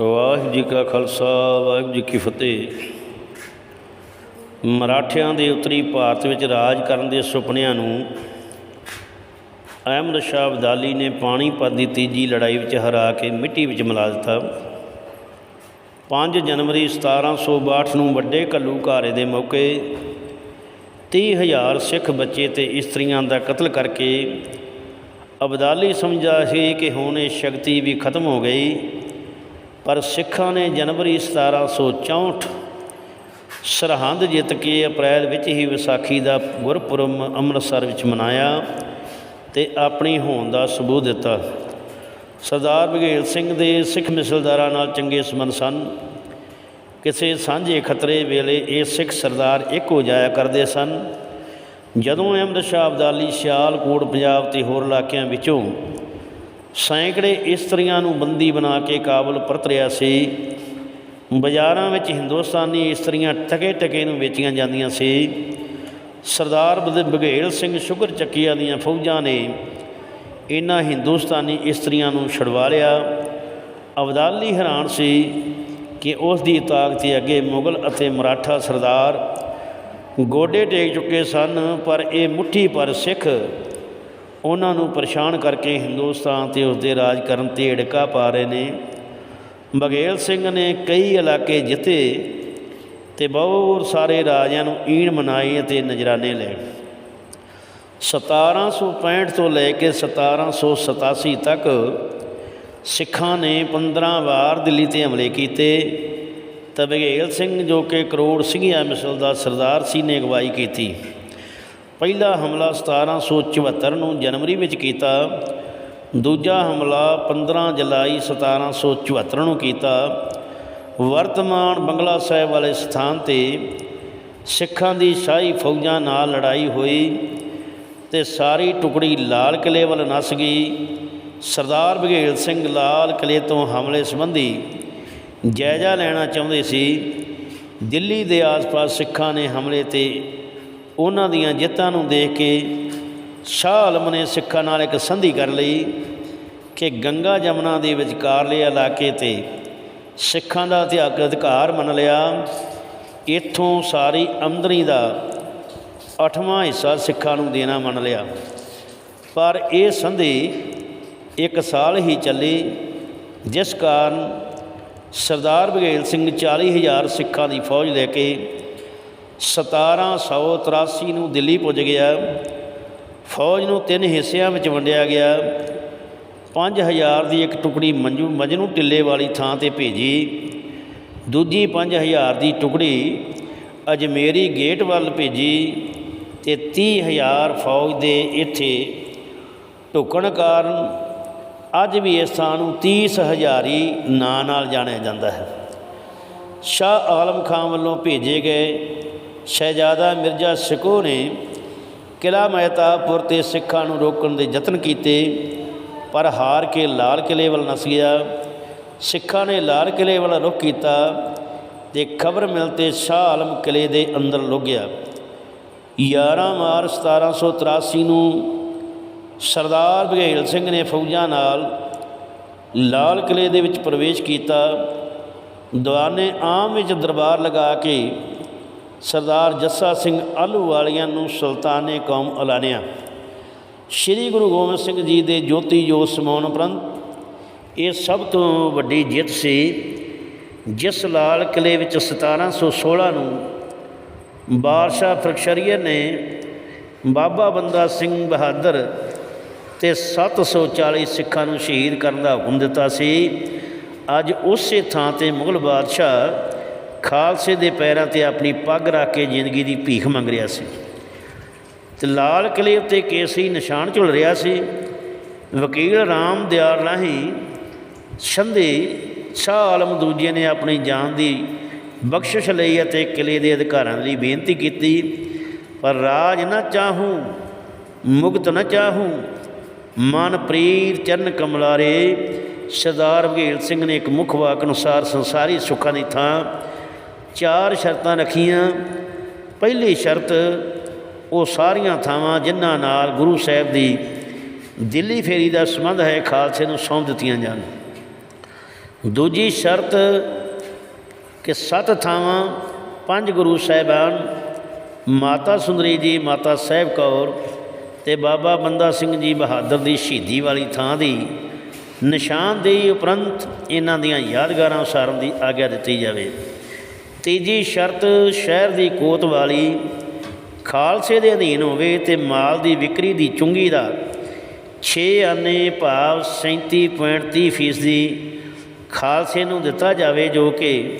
ਵਾਹਿਗੁਰੂ ਜੀ ਕਾ ਖਾਲਸਾ, ਵਾਹਿਗੁਰੂ ਜੀ ਕੀ ਫਤਿਹ। ਮਰਾਠਿਆਂ ਦੇ ਉੱਤਰੀ ਭਾਰਤ ਵਿੱਚ ਰਾਜ ਕਰਨ ਦੇ ਸੁਪਨਿਆਂ ਨੂੰ ਅਹਿਮਦ ਸ਼ਾਹ ਅਬਦਾਲੀ ਨੇ ਪਾਣੀਪਤ ਦੀ ਤੀਜੀ ਲੜਾਈ ਵਿੱਚ ਹਰਾ ਕੇ ਮਿੱਟੀ ਵਿੱਚ ਮਿਲਾ ਦਿੱਤਾ। 5 ਜਨਵਰੀ 1762 ਨੂੰ ਵੱਡੇ ਘੱਲੂਘਾਰੇ ਦੇ ਮੌਕੇ 30000 ਸਿੱਖ ਬੱਚੇ ਤੇ ਇਸਤਰੀਆਂ ਦਾ ਕਤਲ ਕਰਕੇ ਅਬਦਾਲੀ ਸਮਝਾ ਸੀ ਕਿ ਹੁਣ ਇਹ ਸ਼ਕਤੀ ਵੀ ਖਤਮ ਹੋ ਗਈ। ਪਰ ਸਿੱਖਾਂ ਨੇ ਜਨਵਰੀ 1764 ਸਰਹੰਦ ਜਿੱਤ ਕੇ ਅਪ੍ਰੈਲ ਵਿੱਚ ਹੀ ਵਿਸਾਖੀ ਦਾ ਗੁਰਪੁਰਬ ਅੰਮ੍ਰਿਤਸਰ ਵਿੱਚ ਮਨਾਇਆ ਤੇ ਆਪਣੀ ਹੋਂਦ ਦਾ ਸਬੂਤ ਦਿੱਤਾ। ਸਰਦਾਰ ਬਘੇਲ ਸਿੰਘ ਦੇ ਸਿੱਖ ਮਿਸਲਦਾਰਾਂ ਨਾਲ ਚੰਗੇ ਸੰਬੰਧ ਸਨ। ਕਿਸੇ ਸਾਂਝੇ ਖਤਰੇ ਵੇਲੇ ਇਹ ਸਿੱਖ ਸਰਦਾਰ ਇੱਕ ਹੋ ਜਾਇਆ ਕਰਦੇ ਸਨ। ਜਦੋਂ ਅਹਿਮਦ ਸ਼ਾਹ ਅਬਦਾਲੀ, ਸਿਆਲਕੋਟ, ਪੰਜਾਬ ਤੇ ਹੋਰ ਇਲਾਕਿਆਂ ਵਿੱਚੋਂ ਸੈਂਕੜੇ ਇਸਤਰੀਆਂ ਨੂੰ ਬੰਦੀ ਬਣਾ ਕੇ ਕਾਬਲ ਪਰਤ ਰਿਹਾ ਸੀ। ਬਾਜ਼ਾਰਾਂ ਵਿੱਚ ਹਿੰਦੁਸਤਾਨੀ ਇਸਤਰੀਆਂ ਟਕੇ ਟਕੇ ਨੂੰ ਵੇਚੀਆਂ ਜਾਂਦੀਆਂ ਸੀ। ਸਰਦਾਰ ਬਦ- ਬਘੇਲ ਸਿੰਘ ਸ਼ੁਗਰ ਚੱਕੀਆਂ ਦੀਆਂ ਫੌਜਾਂ ਨੇ ਇਹਨਾਂ ਹਿੰਦੁਸਤਾਨੀ ਇਸਤਰੀਆਂ ਨੂੰ ਛੁਡਵਾ ਲਿਆ। ਅਬਦਾਲੀ ਹੈਰਾਨ ਸੀ ਕਿ ਉਸ ਦੀ ਤਾਕਤ ਦੇ ਅੱਗੇ ਮੁਗਲ ਅਤੇ ਮਰਾਠਾ ਸਰਦਾਰ ਗੋਡੇ ਟੇਕ ਚੁੱਕੇ ਸਨ, ਪਰ ਇਹ ਮੁੱਠੀ ਪਰ ਸਿੱਖ ਉਹਨਾਂ ਨੂੰ ਪਰੇਸ਼ਾਨ ਕਰਕੇ ਹਿੰਦੁਸਤਾਨ ਤੇ ਉਸ ਦੇ ਰਾਜ ਕਰਨ ਤੇ ਢਕਾ ਪਾ ਰਹੇ ਨੇ। ਬਘੇਲ ਸਿੰਘ ਨੇ ਕਈ ਇਲਾਕੇ ਜਿੱਤੇ ਤੇ ਬਹੁਤ ਸਾਰੇ ਰਾਜਿਆਂ ਨੂੰ ਈਣ ਮਨਾਈ ਅਤੇ ਨਜਰਾਨੇ ਲਏ। 1765 ਤੋਂ ਲੈ ਕੇ 1787 ਤੱਕ ਸਿੱਖਾਂ ਨੇ 15 ਵਾਰ ਦਿੱਲੀ ਤੇ ਹਮਲੇ ਕੀਤੇ। ਤਾਂ ਬਘੇਲ ਸਿੰਘ ਜੋ ਕਿ ਕਰੋੜ ਸਿੰਘੀਆਂ ਮਿਸਲ ਦਾ ਸਰਦਾਰ ਸੀ ਨੇ ਅਗਵਾਈ ਕੀਤੀ। ਪਹਿਲਾ ਹਮਲਾ 1774 ਨੂੰ ਜਨਵਰੀ ਵਿੱਚ ਕੀਤਾ, ਦੂਜਾ ਹਮਲਾ 15 ਜੁਲਾਈ 1774 ਨੂੰ ਕੀਤਾ। ਵਰਤਮਾਨ ਬੰਗਲਾ ਸਾਹਿਬ ਵਾਲੇ ਸਥਾਨ ਤੇ ਸਿੱਖਾਂ ਦੀ ਸ਼ਾਹੀ ਫੌਜਾਂ ਨਾਲ ਲੜਾਈ ਹੋਈ ਤੇ ਸਾਰੀ ਟੁਕੜੀ ਲਾਲ ਕਿਲੇ ਵੱਲ ਨੱਸ ਗਈ। ਸਰਦਾਰ ਬਘੇਲ ਸਿੰਘ ਲਾਲ ਕਿਲੇ ਤੋਂ ਹਮਲੇ ਸੰਬੰਧੀ ਜਾਇਜ਼ਾ ਲੈਣਾ ਚਾਹੁੰਦੇ ਸੀ। ਦਿੱਲੀ ਦੇ ਆਸ-ਪਾਸ ਸਿੱਖਾਂ ਨੇ ਹਮਲੇ ਤੇ ਉਹਨਾਂ ਦੀਆਂ ਜਿੱਤਾਂ ਨੂੰ ਦੇਖ ਕੇ ਸ਼ਾਹ ਆਲਮ ਨੇ ਸਿੱਖਾਂ ਨਾਲ ਇੱਕ ਸੰਧੀ ਕਰ ਲਈ ਕਿ ਗੰਗਾ ਜਮਨਾ ਦੇ ਵਿਚਕਾਰਲੇ ਇਲਾਕੇ ਤੇ ਸਿੱਖਾਂ ਦਾ ਅਧਿਆਕ ਅਧਿਕਾਰ ਮੰਨ ਲਿਆ। ਇੱਥੋਂ ਸਾਰੀ ਆਮਦਨੀ ਦਾ ਅੱਠਵਾਂ ਹਿੱਸਾ ਸਿੱਖਾਂ ਨੂੰ ਦੇਣਾ ਮੰਨ ਲਿਆ। ਪਰ ਇਹ ਸੰਧੀ ਇੱਕ ਸਾਲ ਹੀ ਚੱਲੀ, ਜਿਸ ਕਾਰਨ ਸਰਦਾਰ ਬਘੇਲ ਸਿੰਘ 40000 ਸਿੱਖਾਂ ਦੀ ਫੌਜ ਲੈ ਕੇ 1783 ਨੂੰ ਦਿੱਲੀ ਪੁੱਜ ਗਿਆ। ਫੌਜ ਨੂੰ ਤਿੰਨ ਹਿੱਸਿਆਂ ਵਿੱਚ ਵੰਡਿਆ ਗਿਆ। 5000 ਦੀ ਇੱਕ ਟੁਕੜੀ ਮੰਜੂ, ਮਜਨੂ ਟਿੱਲੇ ਵਾਲੀ ਥਾਂ ਤੇ ਭੇਜੀ। ਦੂਜੀ 5000 ਦੀ ਟੁਕੜੀ ਅਜਮੇਰੀ ਗੇਟ ਵੱਲ ਭੇਜੀ ਤੇ 30000 ਫੌਜ ਦੇ ਇੱਥੇ ਢੁਕਣ ਕਾਰਨ ਅੱਜ ਵੀ ਇਸ ਥਾਂ ਨੂੰ 30 ਹਜ਼ਾਰੀ ਨਾਂ ਨਾਲ ਜਾਣਿਆ ਜਾਂਦਾ ਹੈ। ਸ਼ਾਹ ਆਲਮ ਖਾਨ ਵੱਲੋਂ ਭੇਜੇ ਗਏ ਸ਼ਹਿਜ਼ਾਦਾ ਮਿਰਜ਼ਾ ਸਿਕੋ ਨੇ ਕਿਲਾ ਮਹਿਤਾਬਪੁਰ ਤੇ ਸਿੱਖਾਂ ਨੂੰ ਰੋਕਣ ਦੇ ਯਤਨ ਕੀਤੇ, ਪਰ ਹਾਰ ਕੇ ਲਾਲ ਕਿਲੇ ਵੱਲ ਨਸ ਗਿਆ ਸਿੱਖਾਂ ਨੇ ਲਾਲ ਕਿਲੇ ਵੱਲ ਰੁਖ ਕੀਤਾ ਤੇ ਖਬਰ ਮਿਲਤੇ ਸ਼ਾਹ ਆਲਮ ਕਿਲੇ ਦੇ ਅੰਦਰ ਲੁਕ ਗਿਆ 11 ਮਾਰਚ 1783 ਨੂੰ ਸਰਦਾਰ ਬਘੇਲ ਸਿੰਘ ਨੇ ਫੌਜਾਂ ਨਾਲ ਲਾਲ ਕਿਲੇ ਦੇ ਵਿੱਚ ਪ੍ਰਵੇਸ਼ ਕੀਤਾ। ਦੀਵਾਨੇ ਆਮ ਵਿੱਚ ਦਰਬਾਰ ਲਗਾ ਕੇ ਸਰਦਾਰ ਜੱਸਾ ਸਿੰਘ ਆਲੂ ਵਾਲੀਆਂ ਨੂੰ ਸੁਲਤਾਨੇ ਕੌਮ ਐਲਾਨਿਆ। ਸ੍ਰੀ ਗੁਰੂ ਗੋਬਿੰਦ ਸਿੰਘ ਜੀ ਦੇ ਜੋਤੀ ਜੋਤ ਸਮਾਉਣ ਉਪਰੰਤ ਇਹ ਸਭ ਤੋਂ ਵੱਡੀ ਜਿੱਤ ਸੀ, ਜਿਸ ਲਾਲ ਕਿਲੇ ਵਿੱਚ 1716 ਨੂੰ ਬਾਦਸ਼ਾਹ ਫਰਖਸ਼ਰੀਅਰ ਨੇ ਬਾਬਾ ਬੰਦਾ ਸਿੰਘ ਬਹਾਦਰ ਤੇ 740 ਸਿੱਖਾਂ ਨੂੰ ਸ਼ਹੀਦ ਕਰਨ ਦਾ ਹੁਕਮ ਦਿੱਤਾ ਸੀ। ਅੱਜ ਉਸੇ ਥਾਂ ਤੇ ਮੁਗਲ ਬਾਦਸ਼ਾਹ ਖਾਲਸੇ ਦੇ ਪੈਰਾਂ ਤੇ ਆਪਣੀ ਪੱਗ ਰੱਖ ਕੇ ਜ਼ਿੰਦਗੀ ਦੀ ਭੀਖ ਮੰਗ ਰਿਹਾ ਸੀ। ਤੇ ਲਾਲ ਕਿਲੇ ਉੱਤੇ ਕੇਸਰੀ ਨਿਸ਼ਾਨ ਝੁਲ ਰਿਹਾ ਸੀ। ਵਕੀਲ ਰਾਮ ਦਿਆਲ ਰਾਹੀਂ ਸੰਧੇ ਸ਼ਾਹ ਆਲਮ ਦੂਜੇ ਨੇ ਆਪਣੀ ਜਾਨ ਦੀ ਬਖਸ਼ਿਸ਼ ਲਈ ਅਤੇ ਕਿਲੇ ਦੇ ਅਧਿਕਾਰਾਂ ਲਈ ਬੇਨਤੀ ਕੀਤੀ, ਪਰ ਰਾਜ ਨਾ ਚਾਹੂੰ, ਮੁਕਤ ਨਾ ਚਾਹੂੰ। ਮਨ ਪ੍ਰੀਤ ਚਰਨ ਕਮਲਾਰੇ ਸਰਦਾਰ ਬਘੇਲ ਸਿੰਘ ਨੇ ਇੱਕ ਮੁੱਖ ਵਾਕ ਅਨੁਸਾਰ ਸੰਸਾਰੀ ਸੁੱਖਾਂ ਦੀ ਥਾਂ ਚਾਰ ਸ਼ਰਤਾਂ ਰੱਖੀਆਂ। ਪਹਿਲੀ ਸ਼ਰਤ ਉਹ ਸਾਰੀਆਂ ਥਾਵਾਂ ਜਿਨ੍ਹਾਂ ਨਾਲ ਗੁਰੂ ਸਾਹਿਬ ਦੀ ਦਿੱਲੀ ਫੇਰੀ ਦਾ ਸੰਬੰਧ ਹੈ, ਖਾਲਸੇ ਨੂੰ ਸੌਂਪ ਦਿੱਤੀਆਂ ਜਾਣ। ਦੂਜੀ ਸ਼ਰਤ ਕਿ ਸੱਤ ਥਾਵਾਂ ਪੰਜ ਗੁਰੂ ਸਾਹਿਬਾਨ, ਮਾਤਾ ਸੁੰਦਰੀ ਜੀ, ਮਾਤਾ ਸਾਹਿਬ ਕੌਰ ਤੇ ਬਾਬਾ ਬੰਦਾ ਸਿੰਘ ਜੀ ਬਹਾਦਰ ਦੀ ਸ਼ਹੀਦੀ ਵਾਲੀ ਥਾਂ ਦੀ ਨਿਸ਼ਾਨਦੇਹੀ ਉਪਰੰਤ ਇਹਨਾਂ ਦੀਆਂ ਯਾਦਗਾਰਾਂ ਉਸਾਰਨ ਦੀ ਆਗਿਆ ਦਿੱਤੀ ਜਾਵੇ। ਤੀਜੀ ਸ਼ਰਤ, ਸ਼ਹਿਰ ਦੀ ਕੋਤ ਵਾਲੀ। ਖਾਲਸੇ ਦੇ ਅਧੀਨ ਹੋਵੇ ਤੇ ਮਾਲ ਦੀ ਵਿਕਰੀ ਦੀ ਚੁੰਗੀ ਦਾ। 6 ਆਨੇ ਭਾਵ 37.30 ਫੀਸਦੀ ਖਾਲਸੇ ਨੂੰ ਦਿੱਤਾ ਜਾਵੇ ਜੋ ਕਿ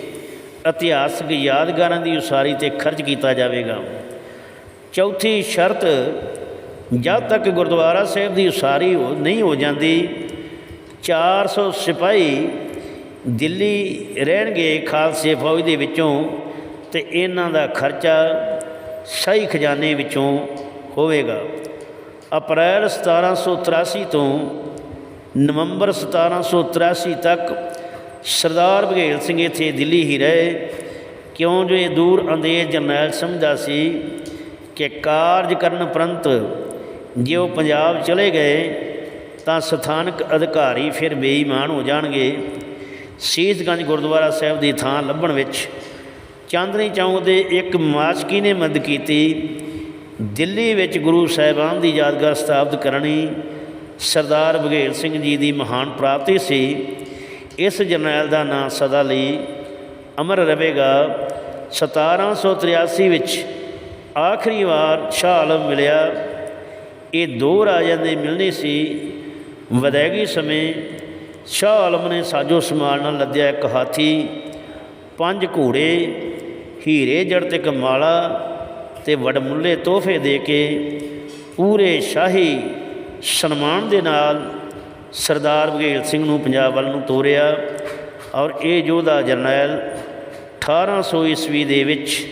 ਇਤਿਹਾਸਕ ਯਾਦਗਾਰਾਂ ਦੀ ਉਸਾਰੀ ਤੇ ਖਰਚ ਕੀਤਾ ਜਾਵੇਗਾ। ਚੌਥੀ ਸ਼ਰਤ, ਜਦ ਤੱਕ ਗੁਰਦੁਆਰਾ ਸਾਹਿਬ ਦੀ ਉਸਾਰੀ ਹੋ ਨਹੀਂ ਹੋ ਜਾਂਦੀ 400 ਸਿਪਾਹੀ ਦਿੱਲੀ ਰਹਿਣਗੇ ਖਾਲਸੇ ਫੌਜ ਦੇ ਵਿੱਚੋਂ ਤੇ ਇਹਨਾਂ ਦਾ ਖਰਚਾ ਸਹੀ ਖਜ਼ਾਨੇ ਵਿੱਚੋਂ ਹੋਵੇਗਾ। ਅਪ੍ਰੈਲ 1783 ਤੋਂ ਨਵੰਬਰ 1783 ਤੱਕ ਸਰਦਾਰ ਬਘੇਲ ਸਿੰਘ ਇੱਥੇ ਦਿੱਲੀ ਹੀ ਰਹੇ। ਕਿਉਂ ਜੋ ਇਹ ਦੂਰ ਅੰਦੇਜ ਜਰਨੈਲ ਸਮਝਦਾ ਸੀ ਕਿ ਕਾਰਜ ਕਰਨ ਉਪਰੰਤ ਜੇ ਉਹ ਪੰਜਾਬ ਚਲੇ ਗਏ ਤਾਂ ਸਥਾਨਕ ਅਧਿਕਾਰੀ ਫਿਰ ਬੇਈਮਾਨ ਹੋ ਜਾਣਗੇ। ਸੀਸਗੰਜ ਗੁਰਦੁਆਰਾ ਸਾਹਿਬ ਦੀ ਥਾਂ ਲੱਭਣ ਵਿੱਚ ਚਾਂਦਨੀ ਚੌਂਕ ਦੇ ਇੱਕ ਮਾਸਕੀ ਨੇ ਮਦਦ ਕੀਤੀ। ਦਿੱਲੀ ਵਿੱਚ ਗੁਰੂ ਸਾਹਿਬਾਨ ਦੀ ਯਾਦਗਾਰ ਸਥਾਪਿਤ ਕਰਨੀ ਸਰਦਾਰ ਬਘੇਲ ਸਿੰਘ ਜੀ ਦੀ ਮਹਾਨ ਪ੍ਰਾਪਤੀ ਸੀ। ਇਸ ਜਰਨੈਲ ਦਾ ਨਾਂ ਸਦਾ ਲਈ ਅਮਰ ਰਹੇਗਾ। 1783 ਵਿੱਚ ਆਖਰੀ ਵਾਰ ਸ਼ਾਹ ਆਲਮ ਮਿਲਿਆ। ਇਹ ਦੋ ਰਾਜਿਆਂ ਦੇ ਮਿਲਣੀ ਸੀ। ਵਿਦਾਇਗੀ ਸਮੇਂ ਸ਼ਾਹ ਆਲਮ ਨੇ ਸਾਜੋ ਸਮਾਨ ਨਾਲ ਲੱਦਿਆ ਇੱਕ ਹਾਥੀ, ਪੰਜ ਘੋੜੇ, ਹੀਰੇ, ਜੜ ਤੇ ਇੱਕ ਮਾਲਾ ਤੇ ਵਡਮੁੱਲੇ ਤੋਹਫੇ ਦੇ ਕੇ ਪੂਰੇ ਸ਼ਾਹੀ ਸਨਮਾਨ ਦੇ ਨਾਲ ਸਰਦਾਰ ਬਘੇਲ ਸਿੰਘ ਨੂੰ ਪੰਜਾਬ ਵੱਲ ਨੂੰ ਤੋਰਿਆ ਔਰ ਇਹ ਯੋਧਾ ਜਰਨੈਲ 1800 ਈਸਵੀ ਦੇ ਵਿੱਚ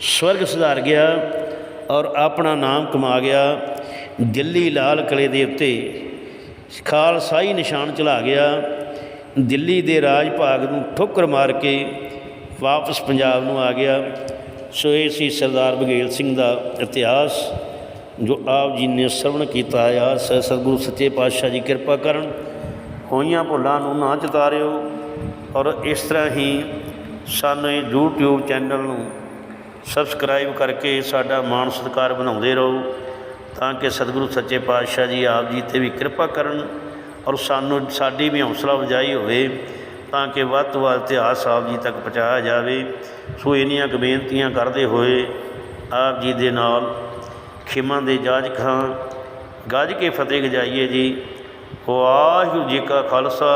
ਸਵਰਗ ਸੁਧਾਰ ਗਿਆ ਔਰ ਆਪਣਾ ਨਾਮ ਕਮਾ ਗਿਆ ਦਿੱਲੀ ਲਾਲ ਕਿਲੇ ਦੇ ਉੱਤੇ। ਖਾਲਸਾਈ ਨਿਸ਼ਾਨ ਚਲਾ ਗਿਆ। ਦਿੱਲੀ ਦੇ ਰਾਜ ਭਾਗ ਨੂੰ ਠੋਕਰ ਮਾਰ ਕੇ ਵਾਪਸ ਪੰਜਾਬ ਨੂੰ ਆ ਗਿਆ। ਸੋ ਇਹ ਸੀ ਸਰਦਾਰ ਬਘੇਲ ਸਿੰਘ ਦਾ ਇਤਿਹਾਸ, ਜੋ ਆਪ ਜੀ ਨੇ ਸਰਵਣ ਕੀਤਾ ਆ ਸ ਸਤਿਗੁਰੂ ਸੱਚੇ ਪਾਤਸ਼ਾਹ ਜੀ ਕਿਰਪਾ ਕਰਨ, ਹੋਈਆਂ ਭੁੱਲਾਂ ਨੂੰ ਨਾ ਚਿਤਾਰਿਓ ਔਰ ਇਸ ਤਰ੍ਹਾਂ ਹੀ ਸਾਨੂੰ ਇਹ YouTube ਚੈਨਲ ਨੂੰ ਸਬਸਕ੍ਰਾਈਬ ਕਰਕੇ ਸਾਡਾ ਮਾਣ ਸਤਿਕਾਰ ਬਣਾਉਂਦੇ ਰਹੋ। ਤਾਂ ਕਿ ਸਤਿਗੁਰੂ ਸੱਚੇ ਪਾਤਸ਼ਾਹ ਜੀ ਆਪ ਜੀ ਤੇ ਵੀ ਕਿਰਪਾ ਕਰਨ ਔਰ ਸਾਨੂੰ, ਸਾਡੀ ਵੀ ਹੌਸਲਾ ਵਜਾਈ ਹੋਵੇ ਤਾਂ ਕਿ ਵੱਧ ਤੋਂ ਵੱਧ ਇਤਿਹਾਸ ਆਪ ਜੀ ਤੱਕ ਪਹੁੰਚਾਇਆ ਜਾਵੇ। ਸੋ ਇੰਨੀਆਂ ਕੁ ਬੇਨਤੀਆਂ ਕਰਦੇ ਹੋਏ ਆਪ ਜੀ ਦੇ ਨਾਲ ਖਿਮਾ ਦੇ ਜਾਜ ਖਾਂ ਗੱਜ ਕੇ ਫਤਿਹ ਗਜਾਈਏ ਜੀ। ਵਾਹਿਗੁਰੂ ਜੀ ਕਾ ਖਾਲਸਾ,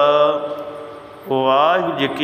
ਵਾਹਿਗੁਰੂ ਜੀ ਕੀ